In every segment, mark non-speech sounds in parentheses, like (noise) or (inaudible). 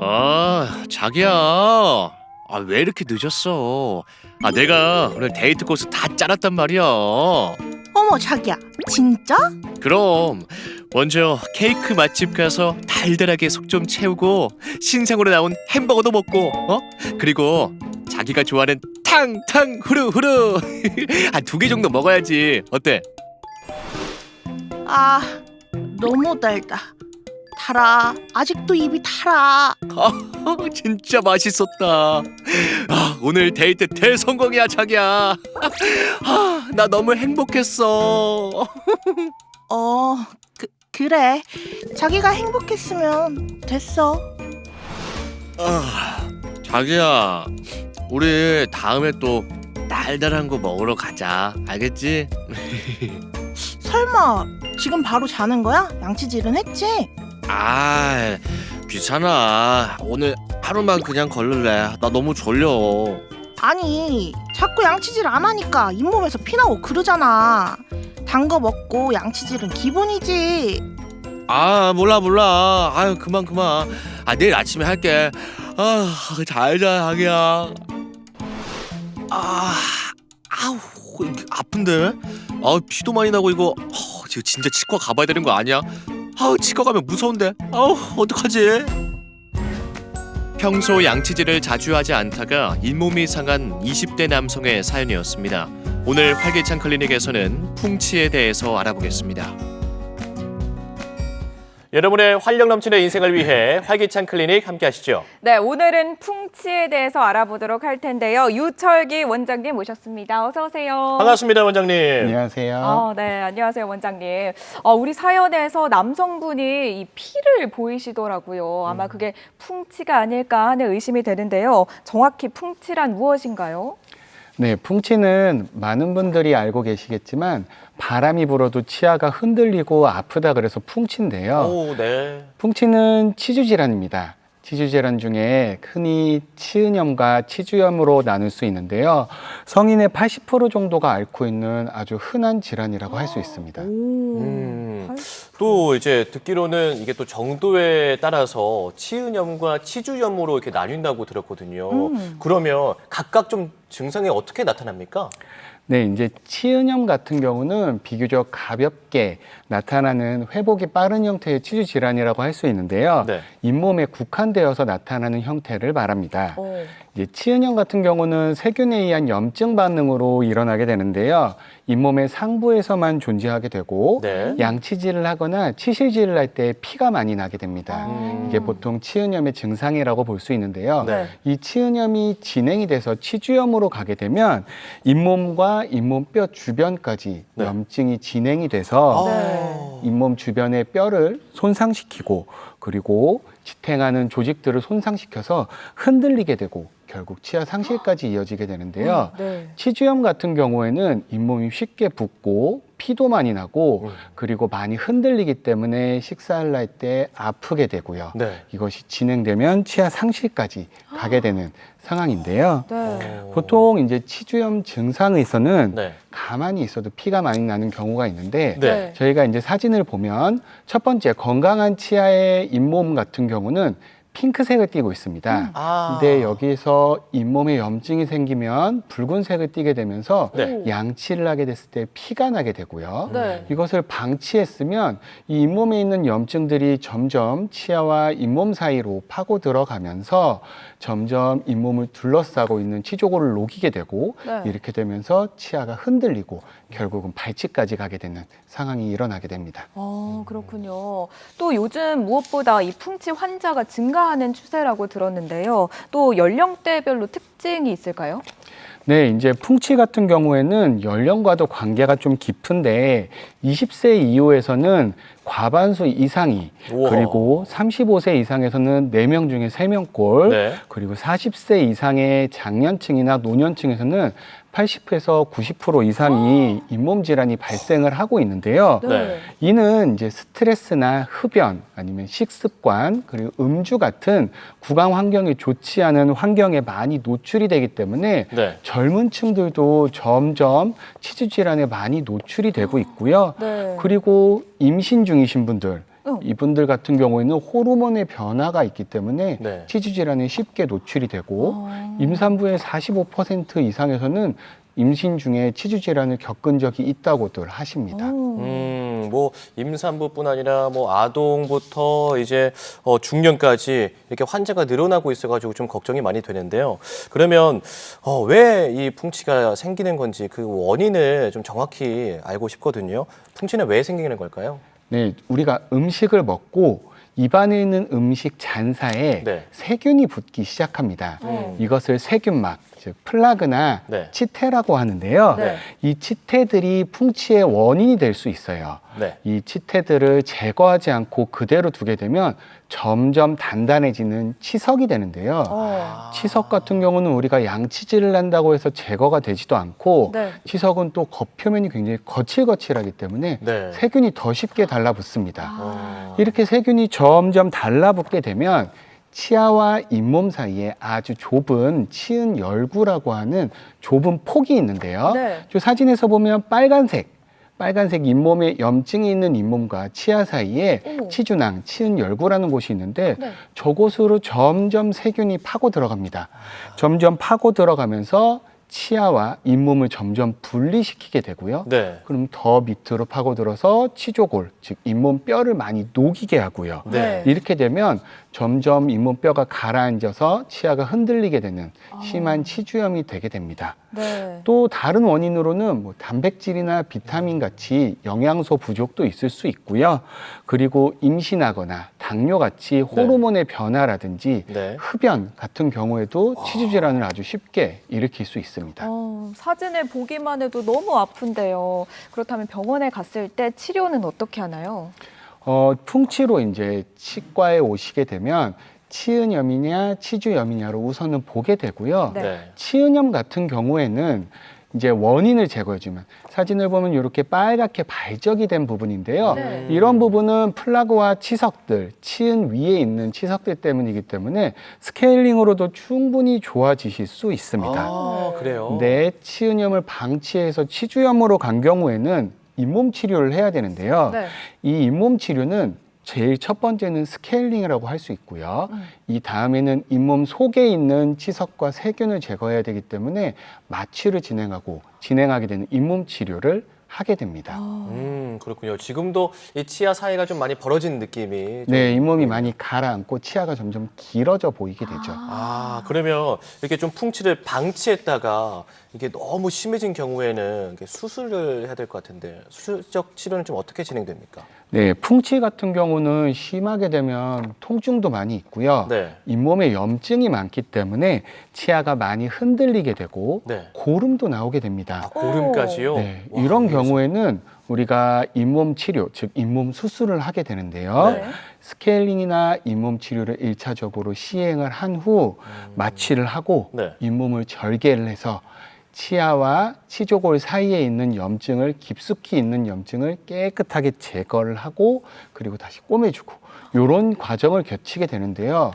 아, 자기야. 아, 왜 이렇게 늦었어? 아, 내가 오늘 데이트 코스 다 짜놨단 말이야. 어머 자기야 진짜? 그럼 먼저 케이크 맛집 가서 달달하게 속 좀 채우고 신상으로 나온 햄버거도 먹고, 어? 그리고 자기가 좋아하는 탕탕 후루후루 (laughs) 한 두 개 정도 먹어야지. 어때? 아 너무 달다 달아 아직도 입이 달아 아, 진짜 맛있었다. 아, 오늘 데이트 대성공이야, 자기야. 아, 나 너무 행복했어. (laughs) 어 그, 그래 자기가 행복했으면 됐어 아, 자기야, 우리 다음에 또 달달한 거 먹으러 가자. 알겠지? (laughs) 설마 지금 바로 자는 거야? 양치질은 했지? 아, 귀찮아. 오늘 하루만 그냥 걸를래. 나 너무 졸려. 아니 자꾸 양치질 안 하니까 잇몸에서 피 나고 그러잖아 단 거 먹고 양치질은 기본이지 아, 몰라 몰라. 아유, 그만 그만. 아, 내일 아침에 할게. 아, 잘자, 자기야. 아, 아우, 이게 아픈데? 아, 피도 많이 나고 이거. 어, 지금 진짜 치과 가봐야 되는 거 아니야? 아우, 치과 가면 무서운데. 아우, 어떡하지? 평소 양치질을 자주 하지 않다가 잇몸이 상한 20대 남성의 사연이었습니다. 오늘 활기찬 클리닉에서는 풍치에 대해서 알아보겠습니다. 여러분의 활력 넘치는 인생을 위해 활기찬 클리닉 함께 하시죠. 네, 오늘은 풍치에 대해서 알아보도록 할 텐데요. 유철기 원장님 모셨습니다. 어서 오세요. 반갑습니다, 원장님. 안녕하세요. 아, 네, 안녕하세요, 원장님. 어, 우리 사연에서 남성분이 이 피를 보이시더라고요. 아마 음. 그게 풍치가 아닐까 하는 의심이 되는데요. 정확히 풍치란 무엇인가요? 네, 풍치는 많은 분들이 알고 계시겠지만 바람이 불어도 치아가 흔들리고 아프다 그래서 풍치인데요. 오, 네. 풍치는 치주 질환입니다. 치주 질환 중에 흔히 치은염과 치주염으로 나눌 수 있는데요. 성인의 80% 정도가 앓고 있는 아주 흔한 질환이라고 할 수 있습니다. 음, 또 이제 듣기로는 이게 또 정도에 따라서 치은염과 치주염으로 이렇게 나뉜다고 들었거든요. 음. 그러면 각각 좀 증상이 어떻게 나타납니까? 네, 이제 치은염 같은 경우는 비교적 가볍게 나타나는 회복이 빠른 형태의 치주 질환이라고 할 수 있는데요. 네. 잇몸에 국한되어서 나타나는 형태를 말합니다. 어, 이제 치은염 같은 경우는 세균에 의한 염증 반응으로 일어나게 되는데요. 잇몸의 상부에서만 존재하게 되고 네. 양치질을 하거나 치실질을 할 때 피가 많이 나게 됩니다. 아. 이게 보통 치은염의 증상이라고 볼 수 있는데요. 네. 이 치은염이 진행이 돼서 치주염으로 가게 되면 잇몸과 잇몸뼈 주변까지 네. 염증이 진행이 돼서 네. 잇몸 주변의 뼈를 손상시키고 그리고 지탱하는 조직들을 손상시켜서 흔들리게 되고 결국 치아 상실까지 이어지게 되는데요. 네. 치주염 같은 경우에는 잇몸이 쉽게 붓고 피도 많이 나고 음. 그리고 많이 흔들리기 때문에 식사를 할 때 아프게 되고요. 네. 이것이 진행되면 치아 상실까지 가게 되는 상황인데요. 네. 보통 이제 치주염 증상에서는 네. 가만히 있어도 피가 많이 나는 경우가 있는데 네. 저희가 이제 사진을 보면 첫 번째 건강한 치아의 잇몸 같은 경우는 핑크색을 띠고 있습니다. 아. 근데 여기서 잇몸에 염증이 생기면 붉은색을 띠게 되면서 네. 양치를 하게 됐을 때 피가 나게 되고요. 네. 이것을 방치했으면 이 잇몸에 있는 염증들이 점점 치아와 잇몸 사이로 파고 들어가면서 점점 잇몸을 둘러싸고 있는 치조골을 녹이게 되고 네. 이렇게 되면서 치아가 흔들리고 결국은 발치까지 가게 되는 상황이 일어나게 됩니다. 아, 그렇군요. 또 요즘 무엇보다 이 풍치 환자가 증가하는 추세라고 들었는데요. 또 연령대별로 특징이 있을까요? 네, 이제 풍치 같은 경우에는 연령과도 관계가 좀 깊은데 20세 이후에서는 과반수 이상이 우와. 그리고 35세 이상에서는 4명 중에 3명꼴 네. 그리고 40세 이상의 장년층이나 노년층에서는 80에서 90% 이상이 잇몸 질환이 발생을 하고 있는데요. 네. 이는 이제 스트레스나 흡연 아니면 식습관 그리고 음주 같은 구강 환경이 좋지 않은 환경에 많이 노출이 되기 때문에 네. 젊은 층들도 점점 치주 질환에 많이 노출이 되고 있고요. 네. 그리고 임신 중이신 분들 어. 이분들 같은 경우에는 호르몬의 변화가 있기 때문에 네. 치주 질환에 쉽게 노출이 되고 어. 임산부의 45% 이상에서는 임신 중에 치주 질환을 겪은 적이 있다고들 하십니다. 오. 음, 뭐 임산부뿐 아니라 뭐 아동부터 이제 어, 중년까지 이렇게 환자가 늘어나고 있어 가지고 좀 걱정이 많이 되는데요. 그러면 어, 왜 이 풍치가 생기는 건지 그 원인을 좀 정확히 알고 싶거든요. 풍치는 왜 생기는 걸까요? 네, 우리가 음식을 먹고 입안에 있는 음식 잔사에 네. 세균이 붙기 시작합니다. 음. 이것을 세균막, 즉 플라그나 네. 치태라고 하는데요. 네. 이 치태들이 풍치의 원인이 될 수 있어요. 네. 이 치태들을 제거하지 않고 그대로 두게 되면 점점 단단해지는 치석이 되는데요. 어. 치석 같은 경우는 우리가 양치질을 한다고 해서 제거가 되지도 않고 네. 치석은 또 겉표면이 굉장히 거칠거칠하기 때문에 네. 세균이 더 쉽게 달라붙습니다. 아. 어. 이렇게 세균이 점점 달라붙게 되면 치아와 잇몸 사이에 아주 좁은 치은 열구라고 하는 좁은 폭이 있는데요. 네. 저 사진에서 보면 빨간색, 빨간색 잇몸에 염증이 있는 잇몸과 치아 사이에 어머. 치주낭, 치은 열구라는 곳이 있는데 네. 저곳으로 점점 세균이 파고 들어갑니다. 점점 파고 들어가면서 치아와 잇몸을 점점 분리시키게 되고요. 네. 그럼 더 밑으로 파고들어서 치조골, 즉 잇몸 뼈를 많이 녹이게 하고요. 네. 이렇게 되면 점점 잇몸 뼈가 가라앉아서 치아가 흔들리게 되는 심한 치주염이 되게 됩니다. 네. 또 다른 원인으로는 뭐 단백질이나 비타민 같이 영양소 부족도 있을 수 있고요. 그리고 임신하거나 당뇨 같이 호르몬의 변화라든지 네. 흡연 같은 경우에도 치주 질환을 아주 쉽게 일으킬 수 있습니다. 어, 사진을 보기만 해도 너무 아픈데요. 그렇다면 병원에 갔을 때 치료는 어떻게 하나요? 어, 풍치로 이제 치과에 오시게 되면 치은염이냐 치주염이냐로 우선은 보게 되고요. 네. 네. 치은염 같은 경우에는 이제 원인을 제거해주면 사진을 보면 이렇게 빨갛게 발적이 된 부분인데요. 네. 이런 부분은 플라그와 치석들, 치은 위에 있는 치석들 때문이기 때문에 스케일링으로도 충분히 좋아지실 수 있습니다. 아, 그래요? 내 치은염을 방치해서 치주염으로 간 경우에는 잇몸 치료를 해야 되는데요. 네. 이 잇몸 치료는 제일 첫 번째는 스케일링이라고 할 수 있고요. 음. 이 다음에는 잇몸 속에 있는 치석과 세균을 제거해야 되기 때문에 마취를 진행하고 진행하게 되는 잇몸 치료를 하게 됩니다. 아, 음, 그렇군요. 지금도 이 치아 사이가 좀 많이 벌어진 느낌이. 좀 네, 잇몸이 많이 가라앉고 치아가 점점 길어져 보이게 되죠. 아, 그러면 이렇게 좀 풍치를 방치했다가 이게 너무 심해진 경우에는 수술을 해야 될 것 같은데 수술적 치료는 좀 어떻게 진행됩니까? 네, 풍치 같은 경우는 심하게 되면 통증도 많이 있고요. 네. 잇몸에 염증이 많기 때문에 치아가 많이 흔들리게 되고 네. 고름도 나오게 됩니다. 아, 고름까지요? 네, 와, 이런 알겠습니다. 경우에는 우리가 잇몸 치료, 즉 잇몸 수술을 하게 되는데요. 네. 스케일링이나 잇몸 치료를 일차적으로 시행을 한 후 마취를 하고 네. 잇몸을 절개를 해서 치아와 치조골 사이에 있는 염증을 깊숙이 있는 염증을 깨끗하게 제거를 하고 그리고 다시 꼬매주고 이런 과정을 거치게 되는데요.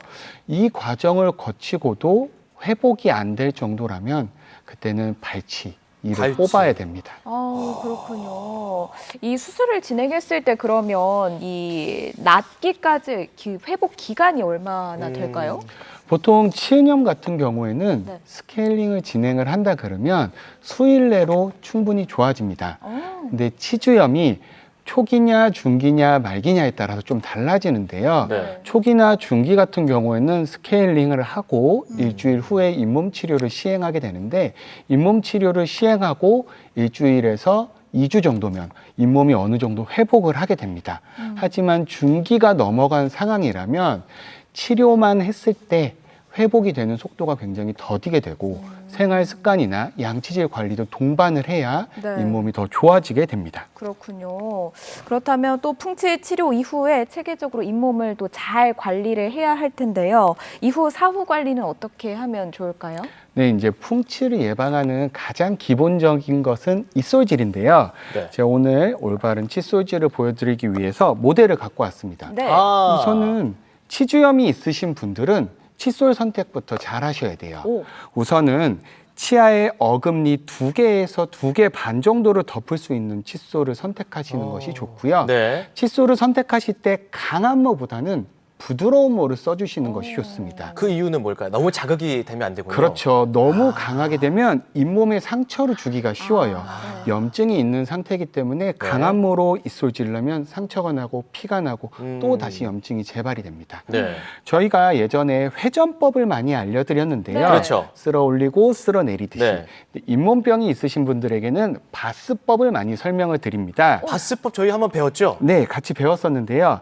이 과정을 거치고도 회복이 안 될 정도라면 그때는 발치 이를 발치. 뽑아야 됩니다. 아, 그렇군요. 이 수술을 진행했을 때 그러면 이 낫기까지 기- 회복 기간이 얼마나 음. 될까요? 보통 치은염 같은 경우에는 네. 스케일링을 진행을 한다 그러면 수일 내로 충분히 좋아집니다. 어, 근데 치주염이 초기냐 중기냐 말기냐에 따라서 좀 달라지는데요. 네. 초기나 중기 같은 경우에는 스케일링을 하고 음. 일주일 후에 잇몸 치료를 시행하게 되는데 잇몸 치료를 시행하고 일주일에서 2주 정도면 잇몸이 어느 정도 회복을 하게 됩니다. 음. 하지만 중기가 넘어간 상황이라면 치료만 했을 때 회복이 되는 속도가 굉장히 더디게 되고 음. 생활 습관이나 양치질 관리도 동반을 해야 네. 잇몸이 더 좋아지게 됩니다. 그렇군요. 그렇다면 또 풍치 치료 이후에 체계적으로 잇몸을 또 잘 관리를 해야 할 텐데요. 이후 사후 관리는 어떻게 하면 좋을까요? 네, 이제 풍치를 예방하는 가장 기본적인 것은 이솔질인데요. 네. 제가 오늘 올바른 칫솔질을 보여드리기 위해서 모델을 갖고 왔습니다. 네. 아, 우선은 치주염이 있으신 분들은 칫솔 선택부터 잘 하셔야 돼요. 오, 우선은 치아의 어금니 두 개에서 두 개 반 정도를 덮을 수 있는 칫솔을 선택하시는 어. 것이 좋고요. 네. 칫솔을 선택하실 때 강한 모보다는 부드러운 모를 써주시는 것이 좋습니다. 그 이유는 뭘까요? 너무 자극이 되면 안 되군요. 그렇죠. 너무 강하게 되면 잇몸에 상처를 주기가 쉬워요. 아, 염증이 있는 상태이기 때문에 강한 모로 입술 찌르려면 상처가 나고 피가 나고 음. 또 다시 염증이 재발이 됩니다. 네. 저희가 예전에 회전법을 많이 알려드렸는데요. 네. 그렇죠. 쓸어 올리고 쓸어 내리듯이 네. 잇몸병이 있으신 분들에게는 바스법을 많이 설명을 드립니다. 바스법 저희 한번 배웠죠? 네, 같이 배웠었는데요.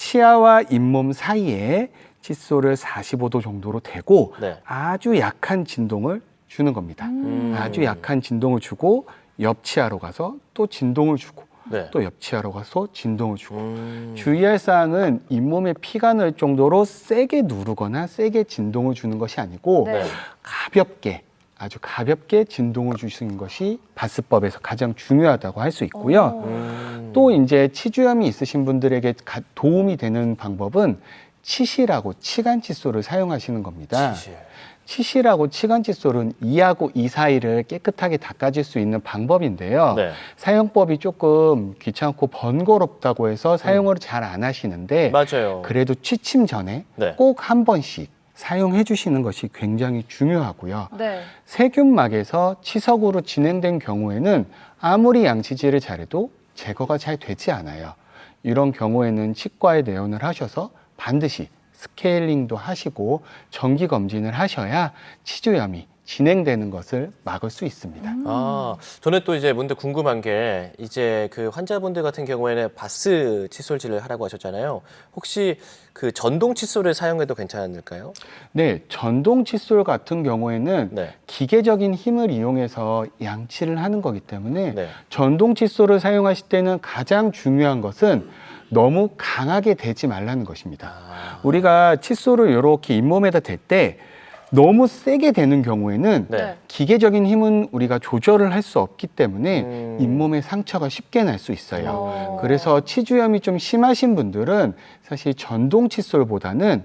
치아와 잇몸 사이에 칫솔을 45도 정도로 대고 네. 아주 약한 진동을 주는 겁니다. 음. 아주 약한 진동을 주고 옆 치아로 가서 또 진동을 주고 네. 또 옆 치아로 가서 진동을 주고 음. 주의할 사항은 잇몸에 피가 날 정도로 세게 누르거나 세게 진동을 주는 것이 아니고 네. 가볍게 아주 가볍게 진동을 주시는 것이 바스법에서 가장 중요하다고 할 수 있고요. 어. 음. 또 이제 치주염이 있으신 분들에게 가- 도움이 되는 방법은 치실하고 치간 칫솔을 사용하시는 겁니다. 치실. 치실하고 치간 칫솔은 이하고 이 사이를 깨끗하게 닦아줄 수 있는 방법인데요. 네. 사용법이 조금 귀찮고 번거롭다고 해서 사용을 잘안 하시는데 맞아요. 그래도 취침 전에 네. 꼭한 번씩 사용해 주시는 것이 굉장히 중요하고요. 네. 세균막에서 치석으로 진행된 경우에는 아무리 양치질을 잘해도 제거가 잘 되지 않아요. 이런 경우에는 치과에 내원을 하셔서 반드시 스케일링도 하시고 정기 검진을 하셔야 치주염이 진행되는 것을 막을 수 있습니다. 아, 저는 또 이제 문득 궁금한 게 이제 그 환자분들 같은 경우에는 바스 칫솔질을 하라고 하셨잖아요. 혹시 그 전동 칫솔을 사용해도 괜찮을까요? 네, 전동 칫솔 같은 경우에는 네. 기계적인 힘을 이용해서 양치를 하는 거기 때문에 네. 전동 칫솔을 사용하실 때는 가장 중요한 것은 너무 강하게 대지 말라는 것입니다. 아, 우리가 칫솔을 이렇게 잇몸에다 댈때 너무 세게 대는 경우에는 네. 기계적인 힘은 우리가 조절을 할 수 없기 때문에 음. 잇몸에 상처가 쉽게 날 수 있어요. 어. 그래서 치주염이 좀 심하신 분들은 사실 전동 칫솔보다는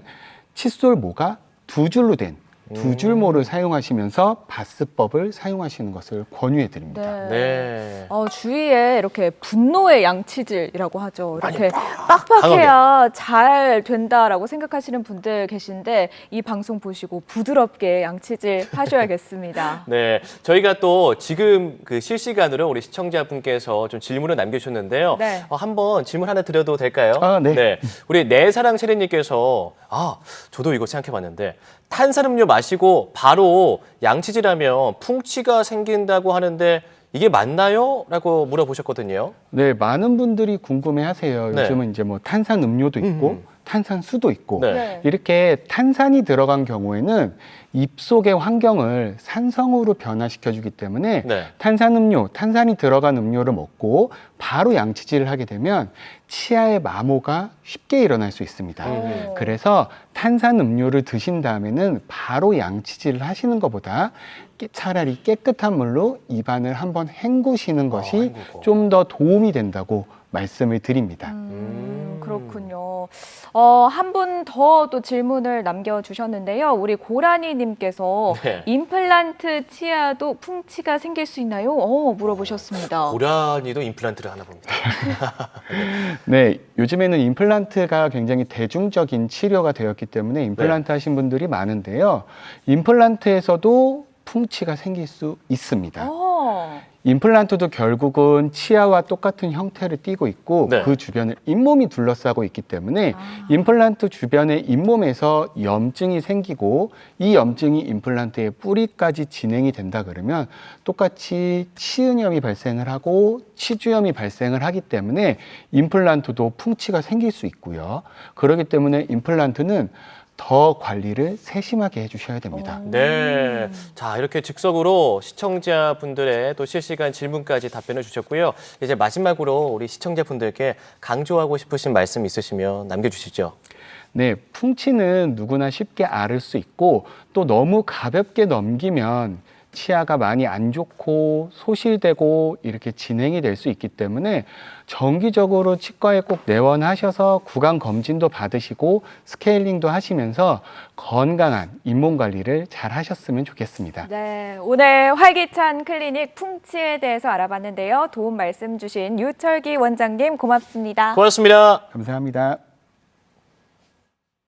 칫솔 모가 두 줄로 된 두 줄모를 사용하시면서 바스법을 사용하시는 것을 권유해 드립니다. 네. 네. 어, 주위에 이렇게 분노의 양치질이라고 하죠. 이렇게. 빡빡해야 잘 된다라고 생각하시는 분들 계신데 이 방송 보시고 부드럽게 양치질 (laughs) 하셔야겠습니다. 네, 저희가 또 지금 그 실시간으로 우리 시청자분께서 좀 질문을 남겨주셨는데요. 네. 어, 한번 질문 하나 드려도 될까요? 아, 네. 우리 내사랑 체리님께서 아, 저도 이거 생각해 봤는데 탄산음료 마시고 바로 양치질하면 풍치가 생긴다고 하는데 이게 맞나요? 라고 물어보셨거든요. 네, 많은 분들이 궁금해 하세요. 네. 요즘은 이제 뭐 탄산 음료도 있고 음. 탄산수도 있고 네. 네. 이렇게 탄산이 들어간 경우에는 입속의 환경을 산성으로 변화시켜 주기 때문에 네. 탄산음료, 탄산이 들어간 음료를 먹고 바로 양치질을 하게 되면 치아의 마모가 쉽게 일어날 수 있습니다. 음. 그래서 탄산 음료를 드신 다음에는 바로 양치질을 하시는 것보다 깨- 차라리 깨끗한 물로 입안을 한번 헹구시는 것이 헹구고. 좀더 도움이 된다고 말씀을 드립니다. 음, 그렇군요. 어, 한 분 더 또 질문을 남겨주셨는데요. 우리 고라니님께서 네. 임플란트 치아도 풍치가 생길 수 있나요? 어, 물어보셨습니다. 고라니도 임플란트를 하나 봅니다. (laughs) 네, 요즘에는 임플란트가 굉장히 대중적인 치료가 되었기 때문에 네. 임플란트 하신 분들이 많은데요. 임플란트에서도 풍치가 생길 수 있습니다. 어, 임플란트도 결국은 치아와 똑같은 형태를 띠고 있고 네. 그 주변을 잇몸이 둘러싸고 있기 때문에 아. 임플란트 주변에 잇몸에서 염증이 생기고 이 염증이 임플란트의 뿌리까지 진행이 된다 그러면 똑같이 치은염이 발생을 하고 치주염이 발생을 하기 때문에 임플란트도 풍치가 생길 수 있고요. 그렇기 때문에 임플란트는 더 관리를 세심하게 해주셔야 됩니다. 네. 자, 이렇게 즉석으로 시청자분들의 또 실시간 질문까지 답변을 주셨고요. 이제 마지막으로 우리 시청자분들께 강조하고 싶으신 말씀 있으시면 남겨주시죠. 네, 풍치는 누구나 쉽게 앓을 수 있고 또 너무 가볍게 넘기면 치아가 많이 안 좋고 소실되고 이렇게 진행이 될 수 있기 때문에 정기적으로 치과에 꼭 내원하셔서 구강 검진도 받으시고 스케일링도 하시면서 건강한 잇몸 관리를 잘 하셨으면 좋겠습니다. 네, 오늘 활기찬 클리닉 풍치에 대해서 알아봤는데요. 도움 말씀 주신 유철기 원장님 고맙습니다. 고맙습니다. 감사합니다.